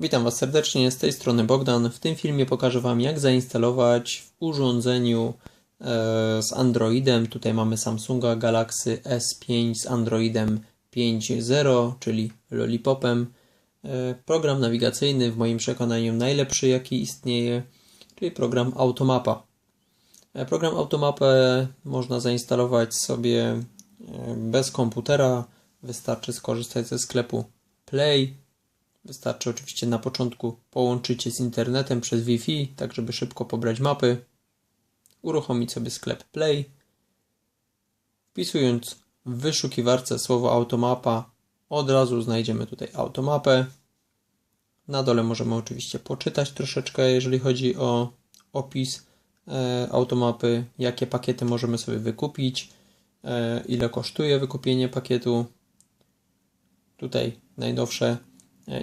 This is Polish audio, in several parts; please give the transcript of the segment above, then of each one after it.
Witam Was serdecznie, z tej strony Bogdan. W tym filmie pokażę Wam jak zainstalować w urządzeniu e, z Androidem. Tutaj mamy Samsunga Galaxy S5 z Androidem 5.0, czyli Lollipopem. E, program nawigacyjny w moim przekonaniu najlepszy jaki istnieje, czyli program Automapa. E, program Automapę można zainstalować sobie bez komputera. Wystarczy skorzystać ze sklepu Play Wystarczy oczywiście na początku połączyć się z internetem przez Wi-Fi, tak żeby szybko pobrać mapy. Uruchomić sobie sklep Play. Wpisując w wyszukiwarce słowo automapa, od razu znajdziemy tutaj automapę. Na dole możemy oczywiście poczytać troszeczkę, jeżeli chodzi o opis e, automapy, jakie pakiety możemy sobie wykupić, e, ile kosztuje wykupienie pakietu. Tutaj najnowsze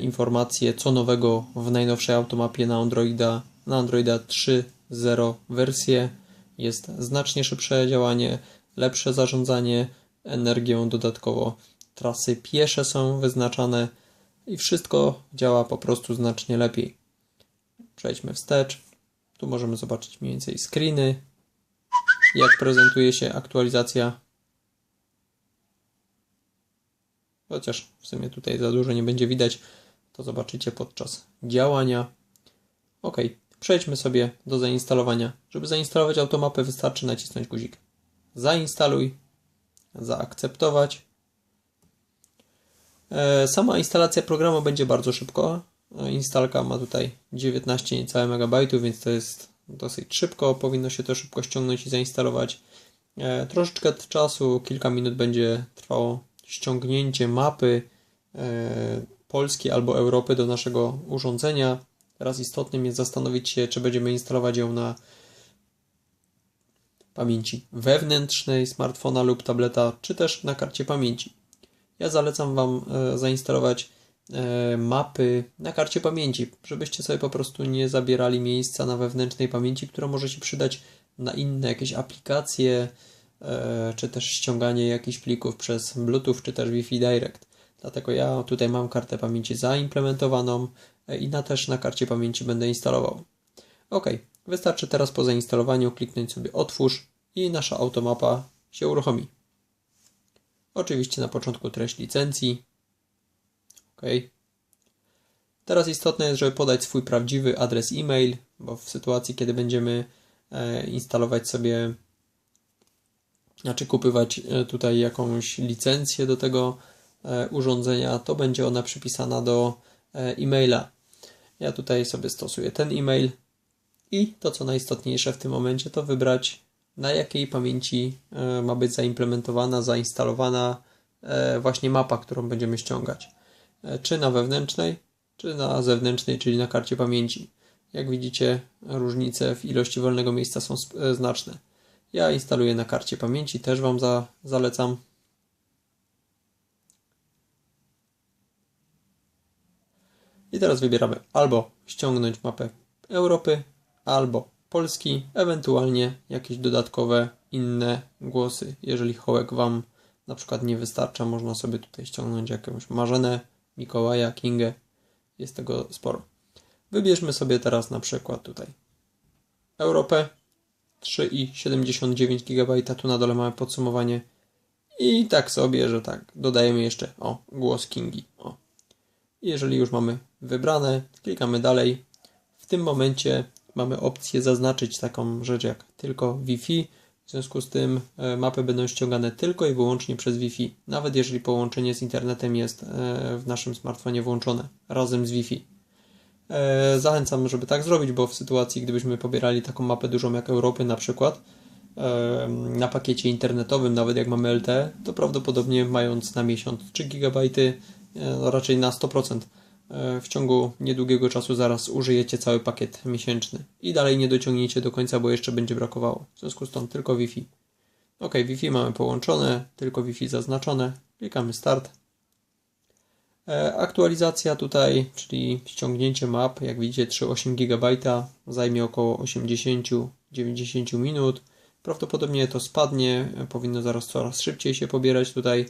informacje, co nowego w najnowszej automapie na Androida, na Androida 3.0 wersję. Jest znacznie szybsze działanie, lepsze zarządzanie energią, dodatkowo trasy piesze są wyznaczane i wszystko działa po prostu znacznie lepiej. Przejdźmy wstecz. Tu możemy zobaczyć mniej więcej screeny, jak prezentuje się aktualizacja Chociaż w sumie tutaj za dużo nie będzie widać, to zobaczycie podczas działania. Ok, przejdźmy sobie do zainstalowania. Żeby zainstalować automapę wystarczy nacisnąć guzik zainstaluj, zaakceptować. E, sama instalacja programu będzie bardzo szybko. E, instalka ma tutaj 19 niecałe megabajtów, więc to jest dosyć szybko. Powinno się to szybko ściągnąć i zainstalować. E, troszeczkę czasu, kilka minut będzie trwało ściągnięcie mapy e, Polski albo Europy do naszego urządzenia. Teraz istotnym jest zastanowić się, czy będziemy instalować ją na pamięci wewnętrznej smartfona lub tableta, czy też na karcie pamięci. Ja zalecam Wam e, zainstalować e, mapy na karcie pamięci, żebyście sobie po prostu nie zabierali miejsca na wewnętrznej pamięci, która może się przydać na inne jakieś aplikacje, czy też ściąganie jakichś plików przez Bluetooth, czy też Wi-Fi Direct. Dlatego ja tutaj mam kartę pamięci zaimplementowaną e, i na też na karcie pamięci będę instalował. Ok, wystarczy teraz po zainstalowaniu kliknąć sobie otwórz i nasza automapa się uruchomi. Oczywiście na początku treść licencji. Ok. Teraz istotne jest, żeby podać swój prawdziwy adres e-mail, bo w sytuacji, kiedy będziemy e, instalować sobie znaczy kupywać e, tutaj jakąś licencję do tego e, urządzenia, to będzie ona przypisana do e, e-maila. Ja tutaj sobie stosuję ten e-mail i to co najistotniejsze w tym momencie to wybrać na jakiej pamięci ma być zaimplementowana, zainstalowana właśnie mapa, którą będziemy ściągać. Czy na wewnętrznej, czy na zewnętrznej, czyli na karcie pamięci. Jak widzicie, różnice w ilości wolnego miejsca są znaczne. Ja instaluję na karcie pamięci, też Wam za, zalecam. I teraz wybieramy albo ściągnąć mapę Europy, albo Polski, ewentualnie jakieś dodatkowe inne głosy. Jeżeli hołek Wam na przykład nie wystarcza, można sobie tutaj ściągnąć jakąś Marzenę, Mikołaja, Kingę. Jest tego sporo. Wybierzmy sobie teraz na przykład tutaj Europę 3,79 GB. Tu na dole mamy podsumowanie. I tak sobie, że tak, dodajemy jeszcze o głos Kingi. O. Jeżeli już mamy wybrane, klikamy dalej. W tym momencie mamy opcję zaznaczyć taką rzecz jak tylko Wi-Fi. W związku z tym e, mapy będą ściągane tylko i wyłącznie przez Wi-Fi, nawet jeżeli połączenie z internetem jest e, w naszym smartfonie włączone razem z Wi-Fi. E, zachęcam, żeby tak zrobić, bo w sytuacji, gdybyśmy pobierali taką mapę dużą jak Europy na przykład, e, na pakiecie internetowym, nawet jak mamy LTE, to prawdopodobnie mając na miesiąc 3 GB, e, no raczej na 100%, w ciągu niedługiego czasu zaraz użyjecie cały pakiet miesięczny i dalej nie dociągniecie do końca, bo jeszcze będzie brakowało. W związku z tym tylko Wi-Fi. Ok, Wi-Fi mamy połączone, tylko Wi-Fi zaznaczone. Klikamy Start. E, aktualizacja tutaj, czyli ściągnięcie map, jak widzicie 3,8 GB zajmie około 80-90 minut. Prawdopodobnie to spadnie, powinno zaraz coraz szybciej się pobierać tutaj.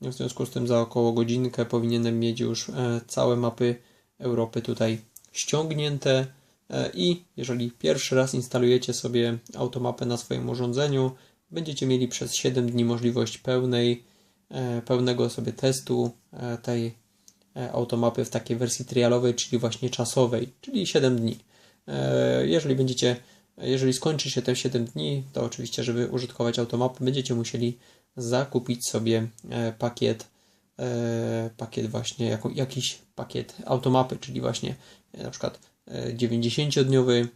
W związku z tym za około godzinkę powinienem mieć już e, całe mapy Europy tutaj ściągnięte e, i jeżeli pierwszy raz instalujecie sobie automapę na swoim urządzeniu, będziecie mieli przez 7 dni możliwość pełnej, e, pełnego sobie testu e, tej automapy w takiej wersji trialowej, czyli właśnie czasowej, czyli 7 dni. Jeżeli będziecie, jeżeli skończy się te 7 dni, to oczywiście, żeby użytkować automapę, będziecie musieli zakupić sobie pakiet E, pakiet właśnie, jako, jakiś pakiet automapy, czyli właśnie e, na przykład 90-dniowy,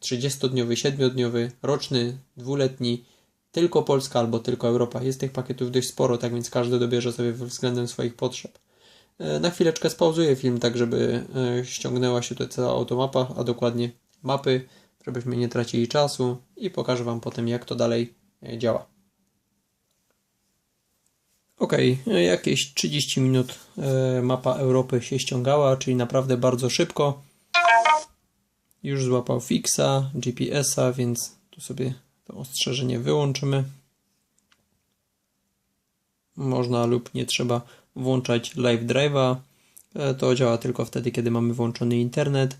30-dniowy, 7-dniowy, roczny, dwuletni, tylko Polska albo tylko Europa. Jest tych pakietów dość sporo, tak więc każdy dobierze sobie względem swoich potrzeb. E, na chwileczkę spauzuję film, tak żeby ściągnęła się tutaj cała automapa, a dokładnie mapy, żebyśmy nie tracili czasu i pokażę Wam potem jak to dalej działa. Ok, jakieś 30 minut e, mapa Europy się ściągała, czyli naprawdę bardzo szybko. Już złapał fixa, GPS-a, więc tu sobie to ostrzeżenie wyłączymy. Można lub nie trzeba włączać live drive'a. E, to działa tylko wtedy, kiedy mamy włączony internet e,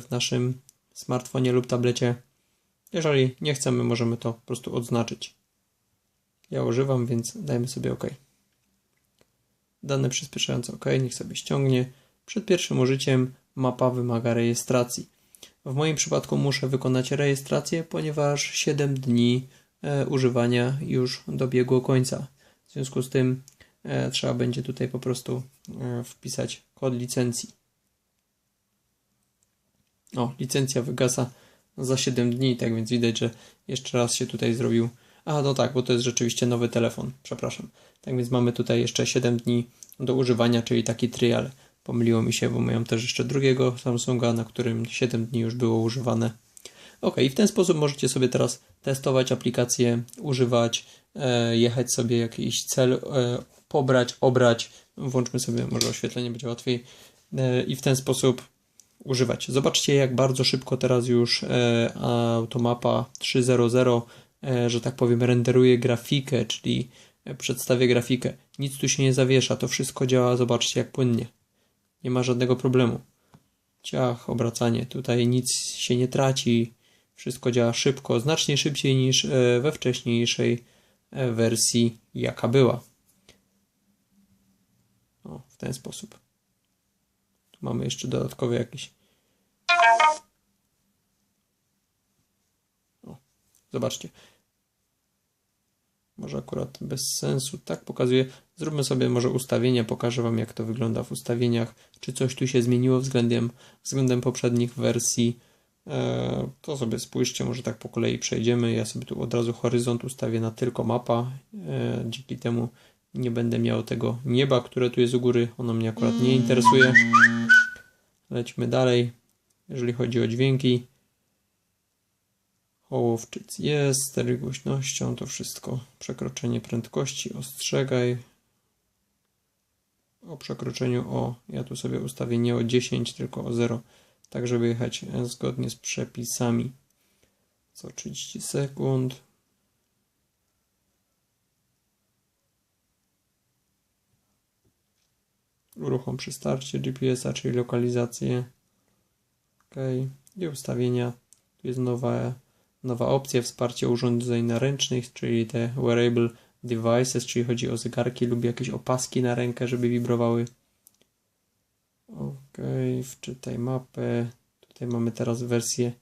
w naszym smartfonie lub tablecie. Jeżeli nie chcemy, możemy to po prostu odznaczyć. Ja używam, więc dajmy sobie OK. Dane przyspieszające OK, niech sobie ściągnie. Przed pierwszym użyciem mapa wymaga rejestracji. W moim przypadku muszę wykonać rejestrację, ponieważ 7 dni e, używania już dobiegło końca. W związku z tym trzeba będzie tutaj po prostu e, wpisać kod licencji. O, licencja wygasa za 7 dni, tak więc widać, że jeszcze raz się tutaj zrobił a, no tak, bo to jest rzeczywiście nowy telefon, przepraszam. Tak więc mamy tutaj jeszcze 7 dni do używania, czyli taki trial. Pomyliło mi się, bo mają też jeszcze drugiego Samsunga, na którym 7 dni już było używane. Ok, i w ten sposób możecie sobie teraz testować aplikację, używać, e, jechać sobie jakiś cel, e, pobrać, obrać. Włączmy sobie, może oświetlenie będzie łatwiej. E, I w ten sposób używać. Zobaczcie, jak bardzo szybko teraz już automapa 3.0.0 E, że tak powiem, renderuje grafikę, czyli przedstawia grafikę. Nic tu się nie zawiesza, to wszystko działa, zobaczcie jak płynnie. Nie ma żadnego problemu. Ciach, obracanie, tutaj nic się nie traci, wszystko działa szybko, znacznie szybciej niż e, we wcześniejszej wersji, jaka była. O, w ten sposób. Tu mamy jeszcze dodatkowy jakiś. O, zobaczcie może akurat bez sensu, tak pokazuje. Zróbmy sobie może ustawienia, pokażę Wam jak to wygląda w ustawieniach, czy coś tu się zmieniło względem, względem poprzednich wersji. E, to sobie spójrzcie, może tak po kolei przejdziemy. Ja sobie tu od razu horyzont ustawię na tylko mapa, e, dzięki temu nie będę miał tego nieba, które tu jest u góry, ono mnie akurat nie interesuje. Lećmy dalej, jeżeli chodzi o dźwięki. Hołowczyc jest, stery głośnością, to wszystko. Przekroczenie prędkości, ostrzegaj. O przekroczeniu o, ja tu sobie ustawię nie o 10, tylko o 0, tak żeby jechać zgodnie z przepisami. Co 30 sekund. Uruchom przy starcie GPS-a, czyli lokalizację. OK. I ustawienia. Tu jest nowa nowa opcja wsparcie urządzeń naręcznych, czyli te wearable devices, czyli chodzi o zegarki lub jakieś opaski na rękę, żeby wibrowały. Ok, wczytaj mapę. Tutaj mamy teraz wersję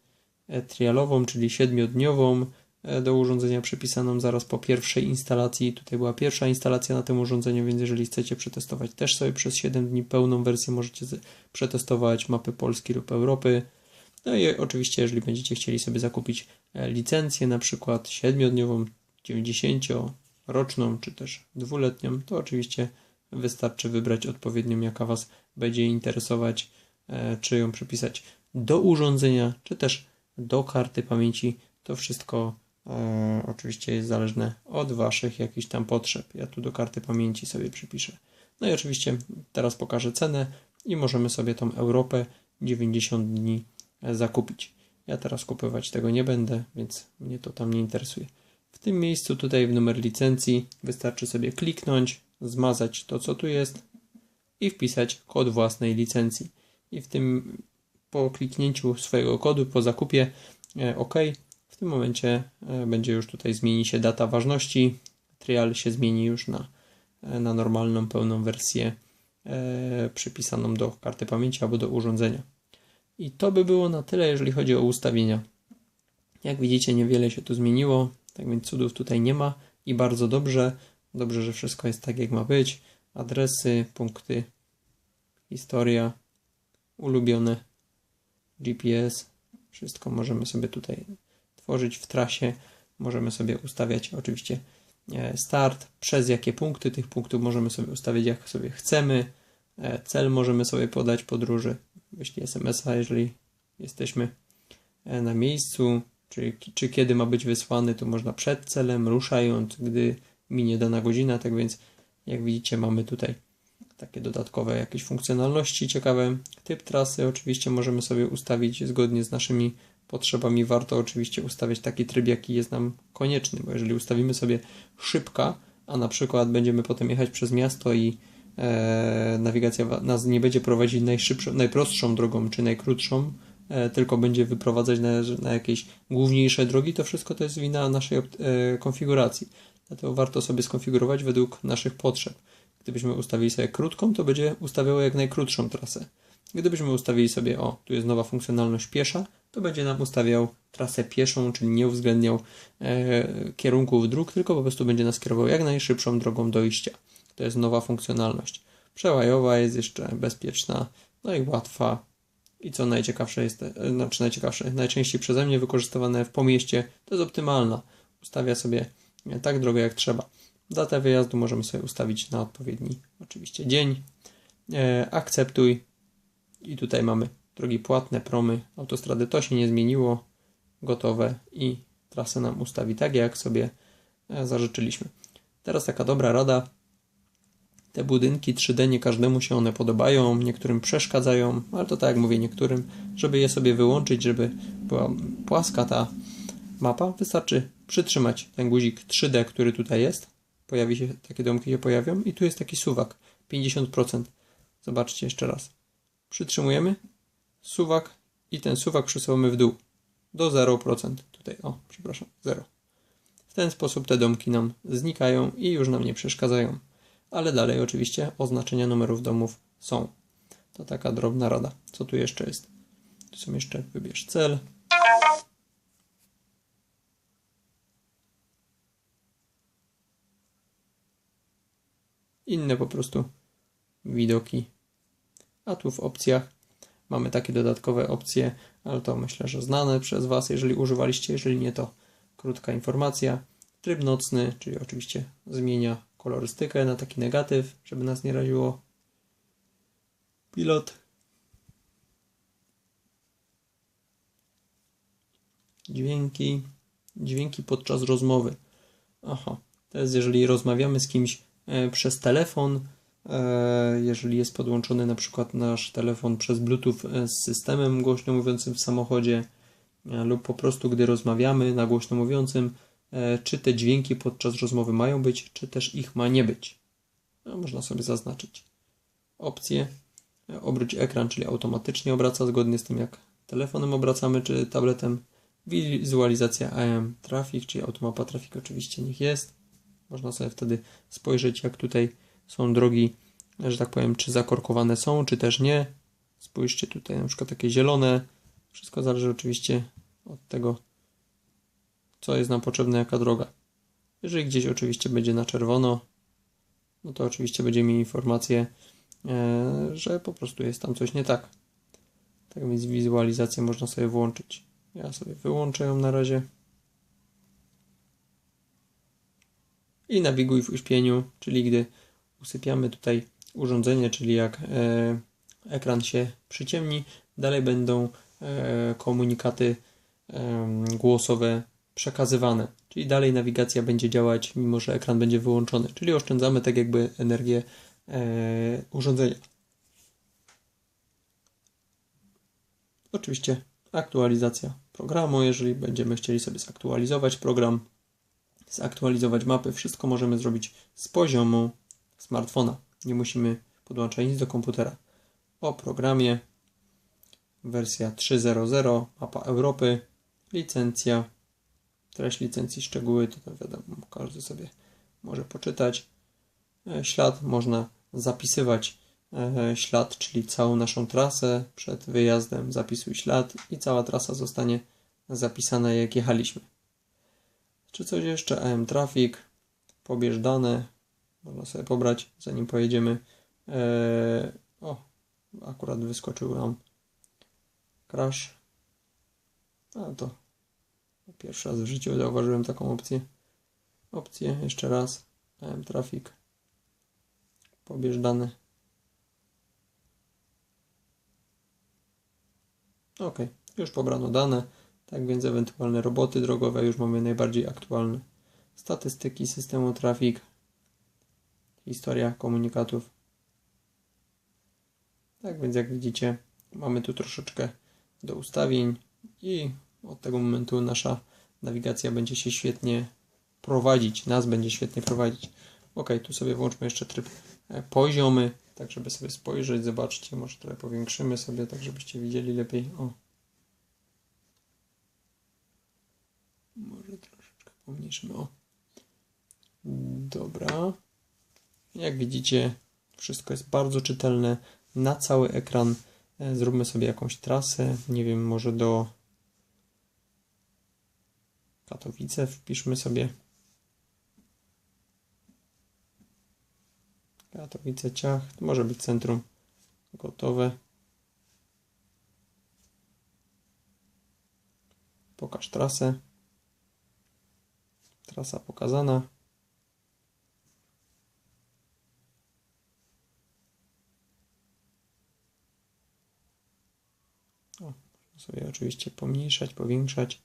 trialową, czyli siedmiodniową e, do urządzenia przypisaną zaraz po pierwszej instalacji. Tutaj była pierwsza instalacja na tym urządzeniu, więc jeżeli chcecie przetestować też sobie przez 7 dni pełną wersję, możecie przetestować mapy Polski lub Europy. No i oczywiście, jeżeli będziecie chcieli sobie zakupić e, licencję, na przykład 7-dniową, 90-roczną, czy też dwuletnią, to oczywiście wystarczy wybrać odpowiednią, jaka Was będzie interesować, e, czy ją przypisać do urządzenia, czy też do karty pamięci. To wszystko e, oczywiście jest zależne od Waszych jakichś tam potrzeb. Ja tu do karty pamięci sobie przypiszę. No i oczywiście teraz pokażę cenę i możemy sobie tą Europę 90 dni zakupić. Ja teraz kupować tego nie będę, więc mnie to tam nie interesuje. W tym miejscu tutaj w numer licencji wystarczy sobie kliknąć, zmazać to co tu jest i wpisać kod własnej licencji. I w tym po kliknięciu swojego kodu po zakupie e, OK, w tym momencie e, będzie już tutaj zmieni się data ważności. Trial się zmieni już na, e, na normalną, pełną wersję przypisaną do karty pamięci albo do urządzenia. I to by było na tyle, jeżeli chodzi o ustawienia. Jak widzicie, niewiele się tu zmieniło, tak więc cudów tutaj nie ma i bardzo dobrze. Dobrze, że wszystko jest tak, jak ma być. Adresy, punkty, historia, ulubione, GPS. Wszystko możemy sobie tutaj tworzyć w trasie. Możemy sobie ustawiać oczywiście e, start, przez jakie punkty. Tych punktów możemy sobie ustawić jak sobie chcemy. E, cel możemy sobie podać podróży. Wyślij SMS-a, jeżeli jesteśmy e, na miejscu. Czy, czy kiedy ma być wysłany, to można przed celem, ruszając, gdy minie dana godzina. Tak więc, jak widzicie, mamy tutaj takie dodatkowe jakieś funkcjonalności ciekawe. Typ trasy oczywiście możemy sobie ustawić zgodnie z naszymi potrzebami. Warto oczywiście ustawiać taki tryb, jaki jest nam konieczny, bo jeżeli ustawimy sobie szybka, a na przykład będziemy potem jechać przez miasto i e, nawigacja nas nie będzie prowadzić najszybszą, najprostszą drogą czy najkrótszą, e, tylko będzie wyprowadzać na, na jakieś główniejsze drogi, to wszystko to jest wina naszej e, konfiguracji. Dlatego warto sobie skonfigurować według naszych potrzeb. Gdybyśmy ustawili sobie krótką, to będzie ustawiało jak najkrótszą trasę. Gdybyśmy ustawili sobie, o, tu jest nowa funkcjonalność piesza, to będzie nam ustawiał trasę pieszą, czyli nie uwzględniał e, kierunków dróg, tylko po prostu będzie nas kierował jak najszybszą drogą dojścia. To jest nowa funkcjonalność. Przełajowa jest jeszcze bezpieczna, no i łatwa. I co najciekawsze jest, e, znaczy najciekawsze, najczęściej przeze mnie wykorzystywane w pomieście, to jest optymalna. Ustawia sobie tak drogę jak trzeba. Datę wyjazdu możemy sobie ustawić na odpowiedni oczywiście dzień. E, akceptuj. I tutaj mamy drogi płatne, promy, autostrady. To się nie zmieniło. Gotowe i trasę nam ustawi tak, jak sobie e, zażyczyliśmy. Teraz taka dobra rada. Te budynki 3D nie każdemu się one podobają, niektórym przeszkadzają, ale to tak jak mówię, niektórym, żeby je sobie wyłączyć, żeby była płaska ta mapa, wystarczy przytrzymać ten guzik 3D, który tutaj jest pojawi się, takie domki się pojawią i tu jest taki suwak, 50%. Zobaczcie jeszcze raz. Przytrzymujemy, suwak i ten suwak przesuwamy w dół do 0%. Tutaj, o, przepraszam, 0. W ten sposób te domki nam znikają i już nam nie przeszkadzają. Ale dalej oczywiście oznaczenia numerów domów są. To taka drobna rada. Co tu jeszcze jest? Tu są jeszcze wybierz cel, inne po prostu widoki. A tu w opcjach mamy takie dodatkowe opcje, ale to myślę, że znane przez Was, jeżeli używaliście, jeżeli nie, to krótka informacja. Tryb nocny, czyli oczywiście zmienia kolorystykę na taki negatyw, żeby nas nie raziło. Pilot. Dźwięki. Dźwięki podczas rozmowy. Aha, to jest jeżeli rozmawiamy z kimś przez telefon, e, jeżeli jest podłączony na przykład nasz telefon przez Bluetooth e, z systemem głośno mówiącym w samochodzie, lub po prostu gdy rozmawiamy na głośno mówiącym, czy te dźwięki podczas rozmowy mają być, czy też ich ma nie być. No, można sobie zaznaczyć. Opcje. Obróć ekran, czyli automatycznie obraca zgodnie z tym jak telefonem obracamy, czy tabletem. Wizualizacja AM Traffic, czyli automapa trafik oczywiście niech jest. Można sobie wtedy spojrzeć, jak tutaj są drogi, że tak powiem, czy zakorkowane są, czy też nie. Spójrzcie tutaj, na przykład takie zielone. Wszystko zależy oczywiście od tego, co jest nam potrzebne, jaka droga. Jeżeli gdzieś oczywiście będzie na czerwono, no to oczywiście będziemy mieli informację, e, że po prostu jest tam coś nie tak. Tak więc wizualizację można sobie włączyć. Ja sobie wyłączę ją na razie. I nawiguj w uśpieniu, czyli gdy usypiamy tutaj urządzenie, czyli jak e, ekran się przyciemni, dalej będą e, komunikaty e, głosowe przekazywane, czyli dalej nawigacja będzie działać, mimo że ekran będzie wyłączony, czyli oszczędzamy tak jakby energię urządzenia. Oczywiście aktualizacja programu, jeżeli będziemy chcieli sobie zaktualizować program, zaktualizować mapy. Wszystko możemy zrobić z poziomu smartfona. Nie musimy podłącza nic do komputera. O programie wersja 3.0.0, mapa Europy, licencja, treść licencji, szczegóły, to tam wiadomo, każdy sobie może poczytać. E, Ślad można zapisywać e, ślad, czyli całą naszą trasę przed wyjazdem zapisuj ślad i cała trasa zostanie zapisana jak jechaliśmy. Czy coś jeszcze? AM Traffic, pobierz dane, można sobie pobrać zanim pojedziemy. Eee, o, akurat wyskoczył nam crash. A to pierwszy raz w życiu zauważyłem taką opcję. Opcję, jeszcze raz. AM Traffic. Pobierz dane. Ok, już pobrano dane. Tak więc ewentualne roboty drogowe już mamy najbardziej aktualne. Statystyki systemu trafik. Historia komunikatów. Tak więc jak widzicie mamy tu troszeczkę do ustawień i od tego momentu nasza nawigacja będzie się świetnie prowadzić, nas będzie świetnie prowadzić. Ok, tu sobie włączmy jeszcze tryb e, poziomy, tak żeby sobie spojrzeć, zobaczcie, może trochę powiększymy sobie, tak żebyście widzieli lepiej. O. Może troszeczkę pomniejszymy. O. Dobra. Jak widzicie, wszystko jest bardzo czytelne na cały ekran. E, zróbmy sobie jakąś trasę, nie wiem, może do Katowice wpiszmy sobie Katowice Ciach, to może być centrum gotowe. Pokaż trasę. Trasa pokazana. O, sobie oczywiście pomniejszać, powiększać.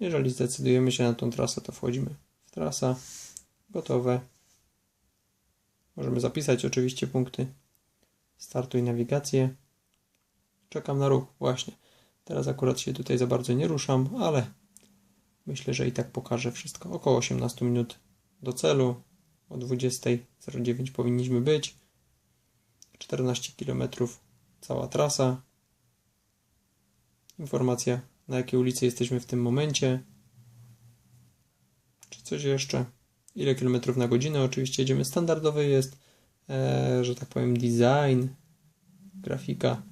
Jeżeli zdecydujemy się na tą trasę, to wchodzimy w trasa. Gotowe. Możemy zapisać oczywiście punkty. Startuj nawigację. Czekam na ruch. Właśnie. Teraz akurat się tutaj za bardzo nie ruszam, ale myślę, że i tak pokażę wszystko. Około 18 minut do celu. O 20.09 powinniśmy być. 14 km cała trasa. Informacja na jakiej ulicy jesteśmy w tym momencie. Czy coś jeszcze? Ile kilometrów na godzinę? Oczywiście jedziemy. Standardowy jest, e, że tak powiem, design, grafika.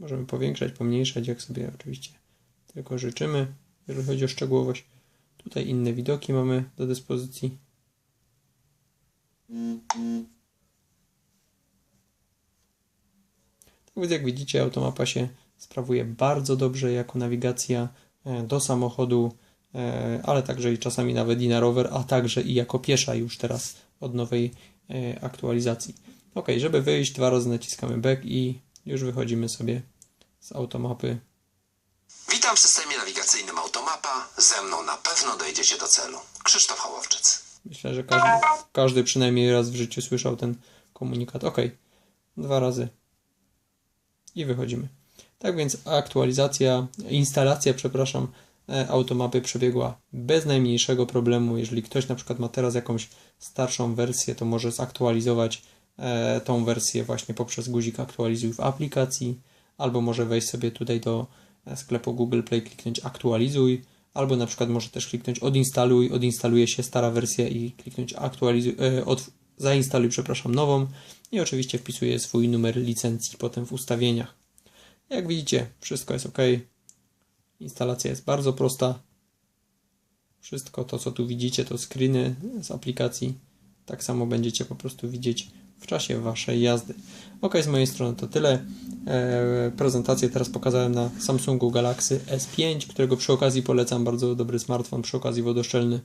Możemy powiększać, pomniejszać, jak sobie oczywiście tylko życzymy, jeżeli chodzi o szczegółowość. Tutaj inne widoki mamy do dyspozycji. Więc jak widzicie, automapa się sprawuje bardzo dobrze jako nawigacja e, do samochodu, e, ale także i czasami nawet i na rower, a także i jako piesza już teraz od nowej e, aktualizacji. Ok, żeby wyjść, dwa razy naciskamy back i już wychodzimy sobie z automapy. Witam w systemie nawigacyjnym Automapa. Ze mną na pewno dojdziecie do celu. Krzysztof Hołowczyc. Myślę, że każdy, każdy przynajmniej raz w życiu słyszał ten komunikat. Ok, dwa razy i wychodzimy. Tak więc aktualizacja, instalacja, przepraszam, e, automapy przebiegła bez najmniejszego problemu. Jeżeli ktoś na przykład ma teraz jakąś starszą wersję, to może zaktualizować e, tą wersję właśnie poprzez guzik aktualizuj w aplikacji, albo może wejść sobie tutaj do e, sklepu Google Play, kliknąć aktualizuj, albo na przykład może też kliknąć odinstaluj, odinstaluje się stara wersja i kliknąć aktualizuj, od, zainstaluj, przepraszam, nową i oczywiście wpisuję swój numer licencji potem w ustawieniach. Jak widzicie, wszystko jest ok. Instalacja jest bardzo prosta. Wszystko to, co tu widzicie, to screeny z aplikacji. Tak samo będziecie po prostu widzieć w czasie Waszej jazdy. Ok, z mojej strony to tyle. Eee, prezentację teraz pokazałem na Samsungu Galaxy S5, którego przy okazji polecam. Bardzo dobry smartfon, przy okazji wodoszczelny.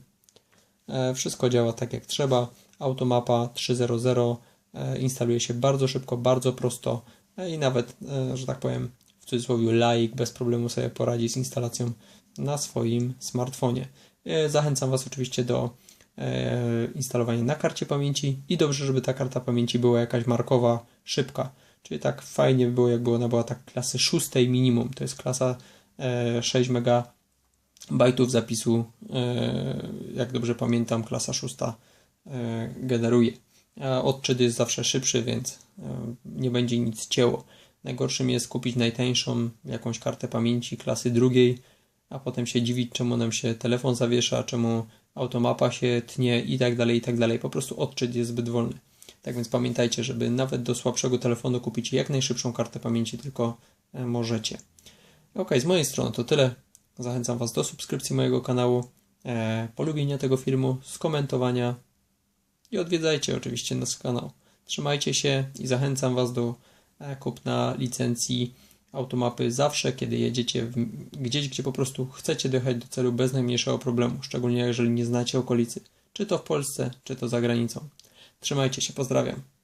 Eee, wszystko działa tak jak trzeba. Automapa 3.0.0 e, instaluje się bardzo szybko, bardzo prosto e, i nawet, e, że tak powiem, w cudzysłowie laik bez problemu sobie poradzi z instalacją na swoim smartfonie. Zachęcam Was oczywiście do instalowania na karcie pamięci i dobrze, żeby ta karta pamięci była jakaś markowa, szybka. Czyli tak fajnie by było, jakby ona była tak klasy szóstej minimum. To jest klasa 6 MB bajtów zapisu, e, jak dobrze pamiętam, klasa szósta e, generuje. A odczyt jest zawsze szybszy, więc e, nie będzie nic cięło. Najgorszym jest kupić najtańszą jakąś kartę pamięci klasy drugiej, a potem się dziwić, czemu nam się telefon zawiesza, czemu automapa się tnie i tak dalej, i tak dalej. Po prostu odczyt jest zbyt wolny. Tak więc pamiętajcie, żeby nawet do słabszego telefonu kupić jak najszybszą kartę pamięci, tylko e, możecie. Ok, z mojej strony to tyle. Zachęcam Was do subskrypcji mojego kanału, e, polubienia tego filmu, skomentowania i odwiedzajcie oczywiście nasz kanał. Trzymajcie się i zachęcam Was do e, kupna licencji automapy zawsze, kiedy jedziecie w, gdzieś, gdzie po prostu chcecie dojechać do celu bez najmniejszego problemu, szczególnie jeżeli nie znacie okolicy, czy to w Polsce, czy to za granicą. Trzymajcie się, pozdrawiam.